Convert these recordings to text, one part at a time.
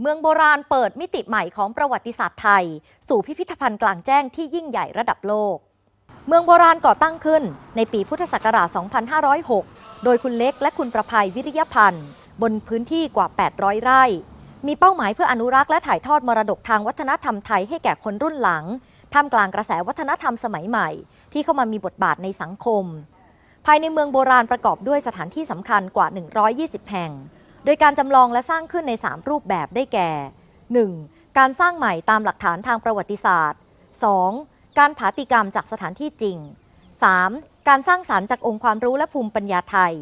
เมืองโบราณเปิดมิติใหม่ของประวัติศาสตร์ไทย สู่พิพิธภัณฑ์กลางแจ้งที่ยิ่งใหญ่ระดับโลก เมืองโบราณก่อตั้งขึ้นในปีพุทธศักราช 2506 โดยคุณเล็กและคุณประภัยวิริยพันธ์ บนพื้นที่กว่า 800 ไร่ มีเป้าหมายเพื่ออนุรักษ์และถ่ายทอดมรดกทางวัฒนธรรมไทยให้แก่คนรุ่นหลัง ท่ามกลางกระแสวัฒนธรรมสมัยใหม่ ที่เข้ามามีบทบาทในสังคม ภายในเมืองโบราณประกอบด้วยสถานที่สำคัญกว่า 120 แห่ง โดยการจำลองและสร้างขึ้นใน 3 รูปแบบได้แก่ 1. การสร้างใหม่ตามหลักฐานทางประวัติศาสตร์ 2. การผาติกรรมจากสถานที่จริง 3. การสร้างสารรค์จากองค์ความรู้และภูมิปัญญาไทย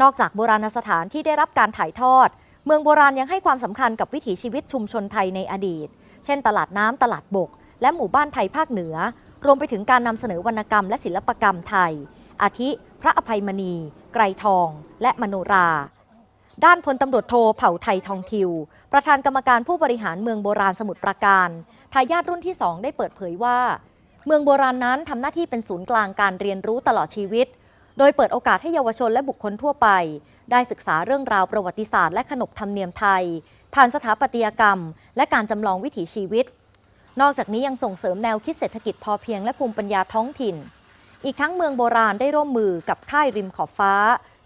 นอกจากโบราณสถานที่ได้รับการถ่ายทอด เมืองโบราณยังให้ความสำคัญกับวิถีชีวิตชุมชนไทยในอดีต เช่น ตลาดน้ำตลาดบก และหมู่บ้านไทยภาคเหนือ รวมไปถึงการนำเสนอวรรณกรรมและศิลปกรรมไทย อาทิ พระอภัยมณี ไกรทอง และมโนรา ด้านพลตำรวจโทเผ่าไทยทองทิว ประธานกรรมการผู้บริหารเมืองโบราณสมุทรปราการทายาทรุ่นที่ 2 ได้เปิดเผยว่า เมืองโบราณนั้นทำหน้าที่เป็นศูนย์กลางการเรียนรู้ตลอดชีวิต โดยเปิดโอกาสให้เยาวชนและบุคคลทั่วไป ได้ศึกษาเรื่องราวประวัติศาสตร์และขนบธรรมเนียมไทย ผ่านสถาปัตยกรรม และการจำลองวิถีชีวิต นอกจากนี้ยังส่งเสริมแนวคิดเศรษฐกิจพอเพียงและภูมิปัญญาท้องถิ่น อีกทั้งเมืองโบราณได้ร่วมมือกับค่ายริมขอบฟ้า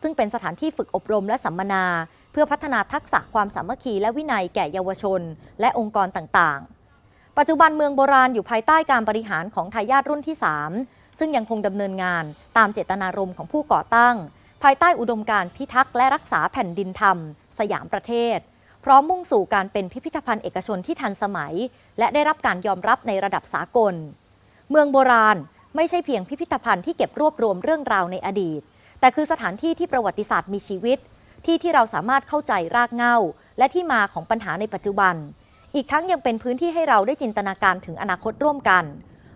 ซึ่งเป็นสถานที่ฝึกอบรมและสัมมนา เพื่อพัฒนาทักษะความสามัคคีและวินัยแก่เยาวชน และองค์กรต่างๆ ปัจจุบันเมืองโบราณอยู่ภายใต้การบริหารของทายาทรุ่นที่ 3 ซึ่งยังคงดำเนินงานตามเจตนารมณ์ของผู้ก่อตั้ง ภายใต้อุดมการณ์พิทักษ์และรักษาแผ่นดินธรรม สยามประเทศ พร้อมมุ่งสู่การเป็นพิพิธภัณฑ์เอกชนที่ทันสมัย และได้รับการยอมรับในระดับสากล เมืองโบราณไม่ใช่เพียงพิพิธภัณฑ์ที่เก็บรวบรวมเรื่องราวในอดีต แต่คือสถานที่ที่ประวัติศาสตร์มีชีวิต ที่ที่เราสามารถเข้าใจรากเหง้า และที่มาของปัญหาในปัจจุบัน อีกทั้งยังเป็นพื้นที่ให้เราได้จินตนาการถึงอนาคตร่วมกัน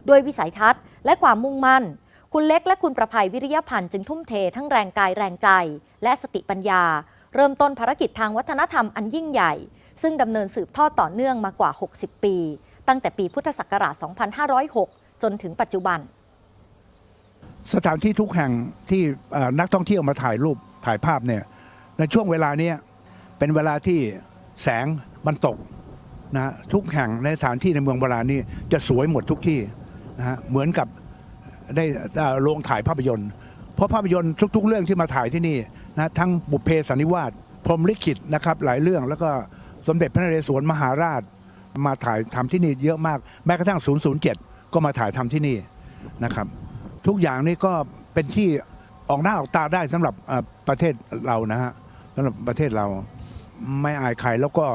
โดยวิสัยทัศน์ และความมุ่งมั่น คุณเล็กและคุณประภัยวิริยพันธ์จึงทุ่มเททั้งแรงกายแรงใจ และสติปัญญา เริ่มต้นภารกิจทางวัฒนธรรมอันยิ่งใหญ่ ซึ่งดำเนินสืบทอดต่อเนื่องมากว่า 60 ปี ตั้งแต่ปีพุทธศักราช 2506 จนถึงปัจจุบัน สถานที่ทุกแห่งที่นักท่องเที่ยวมาถ่ายรูปถ่ายภาพเนี่ยในช่วงเวลานี้เป็นเวลาที่แสงมันตกนะทุกแห่งในสถานที่ในเมืองโบราณนี่จะสวยหมดทุกที่นะฮะเหมือนกับได้โรงถ่ายภาพยนตร์ เพราะภาพยนตร์ทุก ๆ เรื่องที่มาถ่ายที่นี่นะทั้งบุพเพสันนิวาสพรมลิขิตนะครับหลายเรื่องแล้วก็สมเด็จพระนเรศวรมหาราชมาถ่ายทำที่นี่เยอะมากแม้กระทั่ง 007 ก็มาถ่ายทำที่นี่นะครับ ทุกอย่างนี้ก็เป็นที่ออกหน้าออกตาได้สำหรับอ่อประเทศเรานะฮะสำหรับประเทศเราไม่อายใครแล้วก็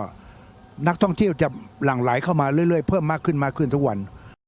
นักท่องเที่ยวจะหลั่งไหลเข้ามาเรื่อยๆ เพิ่มมากขึ้นมากขึ้นทุกวัน